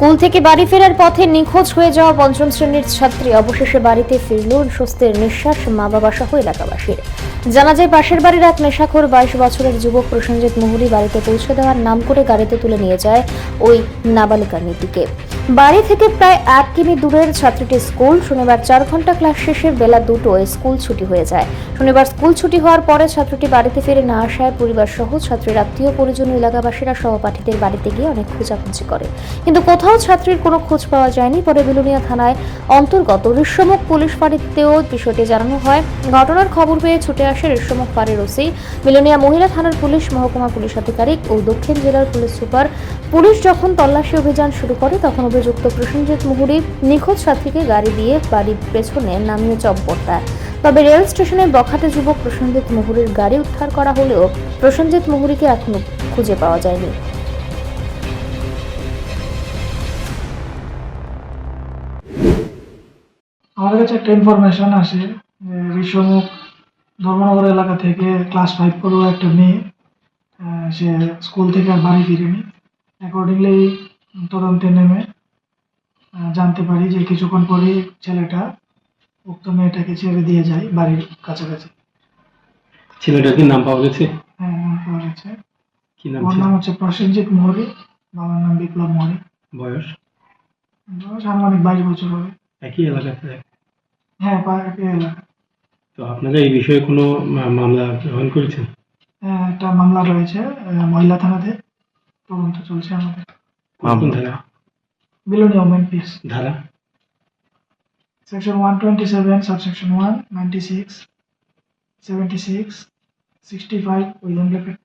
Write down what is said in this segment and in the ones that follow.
School থেকে বাড়ি ফেরার পথে নিখোঁজ হয়ে যাওয়া পঞ্চম শ্রেণির ছাত্রী অবশেষে বাড়িতে ফিরল স্বস্তির নিঃশ্বাস মা বাবা সহ এলাকাবাসীর। জানা যায়, পাশের বাড়ির এক নেশাখোর বাইশ বছরের যুবক প্রসেনজিৎ মুহুরি বাড়িতে পৌঁছে দেওয়ার নাম করে গাড়িতে তুলে নিয়ে যায় ওই নাবালিকা মেয়েটিকে বাড়ি থেকে প্রায় এক কিমি দূরের ছাত্রীটির স্কুল। শনিবার চার ঘণ্টা ক্লাস শেষে বেলা দুটোয় স্কুল ছুটি হয়ে যায়। শনিবার স্কুল ছুটি হওয়ার পরে ছাত্রটি বাড়িতে ফিরে না আসায় পরিবার সহ ছাত্রীর আত্মীয় পরিজন এলাকাবাসীরা সহপাঠীদের বাড়িতে গিয়ে অনেক খোঁজাখুঁজি করে। কিন্তু কোথাও ছাত্রীর কোনো খোঁজ পাওয়া যায়নি। পরে বিলুনিয়া থানায় অন্তর্গত ঋষ্যমুখ পুলিশ ফাঁড়িতেও বিষয়টি জানানো হয়। ঘটনার খবর পেয়ে ছুটে আসে ঋষ্যমুখ ফাঁড়ির ওসি। বিলুনিয়া মহিলা থানার পুলিশ, মহকুমা পুলিশ আধিকারিক ও দক্ষিণ জেলার পুলিশ সুপার। পুলিশ যখন তল্লাশি অভিযান শুরু করে, তখন অভিযুক্ত প্রসেনজিৎ মুহুরি নিখোঁজ ছাত্রীকে গাড়ি দিয়ে বাড়ির পেছনে নামিয়ে চম্পট দেয় তবে রেল স্টেশনে বখাটে যুবক প্রসেনজিৎ মুহুরির গাড়ি উদ্ধার করা হলেও প্রসেনজিৎ মুহুরিকে এখনও খুঁজে পাওয়া যায়নি। আমাদের কাছে একটা ইনফরমেশন আসে ঋষমুখ ধর্মনগর এলাকা থেকে ক্লাস ফাইভ পড়ুয়া একটা মেয়ে সে স্কুল থেকে আর বাড়ি ফিরেনি। অ্যাকর্ডিংলি তদন্তে নেমে জানতে পারি যে কিছুক্ষণ পরেই ছেলেটা উক্ত মেয়েটাকে ছেড়ে দিয়ে যায় বাড়ির কাছাকাছি। ছেলেটার কি নাম পাওয়া গেছে? হ্যাঁ নাম পাওয়া গেছে। কি নাম ওর নাম হচ্ছে প্রসেনজিৎ মোহরি বাবার নাম বিপ্লব মোহরি। বয়স? বয়স আনুমানিক বাইশ বছর হবে। একই এলাকাতে হ্যাঁ একই এলাকা তো আপনারা এই বিষয়ে কোনো মামলা গ্রহণ করেছেন? হ্যাঁ, একটা মামলা রয়েছে মহিলা থানাতে। তদন্ত চলছে আমাদের। কোন ধারা বিলোনিয়া ওমেন পিস ধারা Section 127, subsection 1, 96, 76, 65 within bracket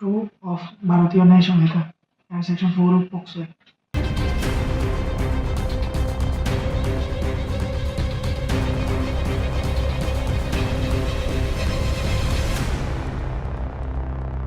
2 of Bharatiya ন্যায় সংহিতা and section 4 of POCSO.